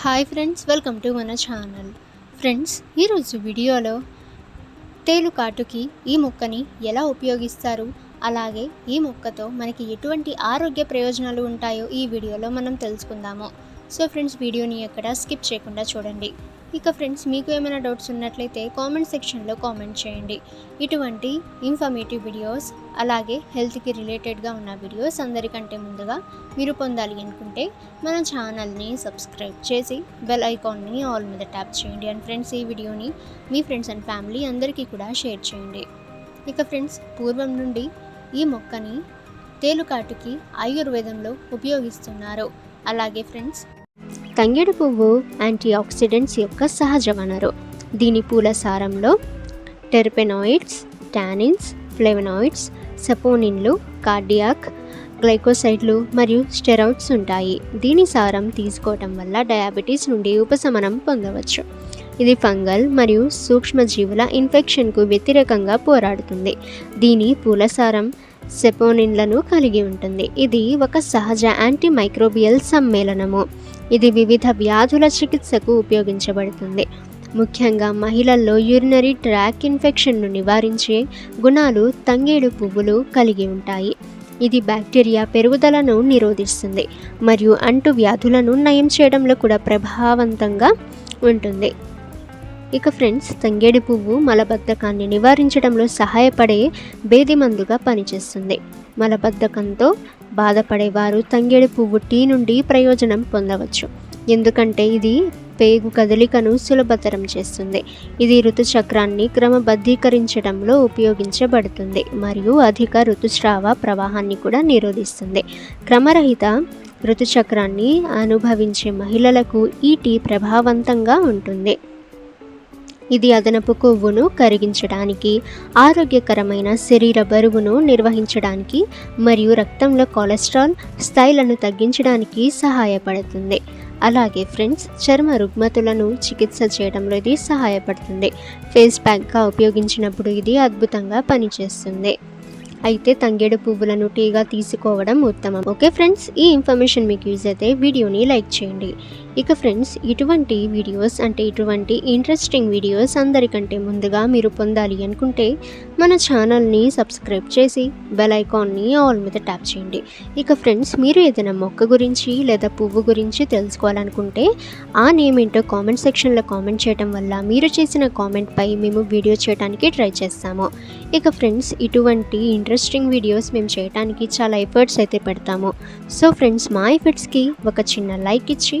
Hi friends welcome to మన channel friends ఈరోజు వీడియోలో తేలుకాటుకి ఈ మొక్కని ఎలా ఉపయోగిస్తారు? అలాగే ఈ మొక్కతో మనకి ఎటువంటి ఆరోగ్య ప్రయోజనాలు ఉంటాయో ఈ వీడియోలో మనం తెలుసుకుందాము. సో ఫ్రెండ్స్ వీడియోని ఎక్కడ స్కిప్ చేయకుండా చూడండి. ఇక ఫ్రెండ్స్ మీకు ఏమైనా డౌట్స్ ఉన్నట్లయితే కామెంట్ సెక్షన్లో కామెంట్ చేయండి. ఇటువంటి ఇన్ఫర్మేటివ్ వీడియోస్ అలాగే హెల్త్కి రిలేటెడ్గా ఉన్న వీడియోస్ అందరికంటే ముందుగా మీరు పొందాలి అనుకుంటే మన ఛానల్ని సబ్స్క్రైబ్ చేసి బెల్ ఐకాన్ని ఆల్ మీద ట్యాప్ చేయండి. అండ్ ఫ్రెండ్స్ ఈ వీడియోని మీ ఫ్రెండ్స్ అండ్ ఫ్యామిలీ అందరికీ కూడా షేర్ చేయండి. ఇక ఫ్రెండ్స్ పూర్వం నుండి ఈ మొక్కని తేలుకాటుకి ఆయుర్వేదంలో ఉపయోగిస్తున్నారు. అలాగే ఫ్రెండ్స్ తంగేడు పువ్వు యాంటీ ఆక్సిడెంట్స్ యొక్క సహజ వనరు దీని పూల సారంలో టెర్పెనాయిడ్స్ టానిన్స్ ఫ్లెవెనాయిడ్స్ సపోనిన్లు కార్డియాక్ గ్లైకోసైడ్లు మరియు స్టెరాయిడ్స్ ఉంటాయి. దీని సారం తీసుకోవటం వల్ల డయాబెటీస్ నుండి ఉపశమనం పొందవచ్చు. ఇది ఫంగల్ మరియు సూక్ష్మజీవుల ఇన్ఫెక్షన్కు వ్యతిరేకంగా పోరాడుతుంది. దీని పూలసారం సెపోనిన్లను కలిగి ఉంటుంది. ఇది ఒక సహజ యాంటీ మైక్రోబియల్ సమ్మేళనము. ఇది వివిధ వ్యాధుల చికిత్సకు ఉపయోగించబడుతుంది. ముఖ్యంగా మహిళల్లో యూరినరీ ట్రాక్ ఇన్ఫెక్షన్ను నివారించే గుణాలు తంగేడు పువ్వులు కలిగి ఉంటాయి. ఇది బ్యాక్టీరియా పెరుగుదలను నిరోధిస్తుంది మరియు అంటు వ్యాధులను నయం చేయడంలో కూడా ప్రభావవంతంగా ఉంటుంది. ఇక ఫ్రెండ్స్ తంగేడి పువ్వు మలబద్ధకాన్ని నివారించడంలో సహాయపడే బేది మందుగా పనిచేస్తుంది. మలబద్ధకంతో బాధపడేవారు తంగేడి పువ్వు టీ నుండి ప్రయోజనం పొందవచ్చు. ఎందుకంటే ఇది పేగు కదలికను సులభతరం చేస్తుంది. ఇది ఋతుచక్రాన్ని క్రమబద్ధీకరించడంలో ఉపయోగించబడుతుంది మరియు అధిక ఋతుస్రావ ప్రవాహాన్ని కూడా నిరోధిస్తుంది. క్రమరహిత ఋతుచక్రాన్ని అనుభవించే మహిళలకు ఈ టీ ప్రభావవంతంగా ఉంటుంది. ఇది అదనపు కొవ్వును కరిగించడానికి ఆరోగ్యకరమైన శరీర బరువును నిర్వహించడానికి మరియు రక్తంలో కొలెస్ట్రాల్ స్థాయిలను తగ్గించడానికి సహాయపడుతుంది. అలాగే ఫ్రెండ్స్ చర్మ రుగ్మతులను చికిత్స చేయడంలో ఇది సహాయపడుతుంది. ఫేస్ ప్యాక్గా ఉపయోగించినప్పుడు ఇది అద్భుతంగా పనిచేస్తుంది. అయితే తంగేడు పువ్వులను టీగా తీసుకోవడం ఉత్తమం. ఓకే ఫ్రెండ్స్ ఈ ఇన్ఫర్మేషన్ మీకు యూజ్ అయితే వీడియోని లైక్ చేయండి. ఇక ఫ్రెండ్స్ ఇటువంటి వీడియోస్ అంటే ఇటువంటి ఇంట్రెస్టింగ్ వీడియోస్ అందరికంటే ముందుగా మీరు పొందాలి అనుకుంటే మన ఛానల్ని సబ్స్క్రైబ్ చేసి బెల్ ఐకాన్ని ఆల్ మీద ట్యాప్ చేయండి. ఇక ఫ్రెండ్స్ మీరు ఏదైనా మొక్క గురించి లేదా పువ్వు గురించి తెలుసుకోవాలనుకుంటే ఆ నేమ్ ఏంటో కామెంట్ సెక్షన్లో కామెంట్ చేయడం వల్ల మీరు చేసిన కామెంట్పై మేము వీడియో చేయడానికి ట్రై చేస్తాము. ఇక ఫ్రెండ్స్ ఇటువంటి ఇంట్రెస్టింగ్ వీడియోస్ మేము చేయడానికి చాలా ఎఫర్ట్స్ అయితే పెడతాము. సో ఫ్రెండ్స్ మా ఎఫర్ట్స్కి ఒక చిన్న లైక్ ఇచ్చి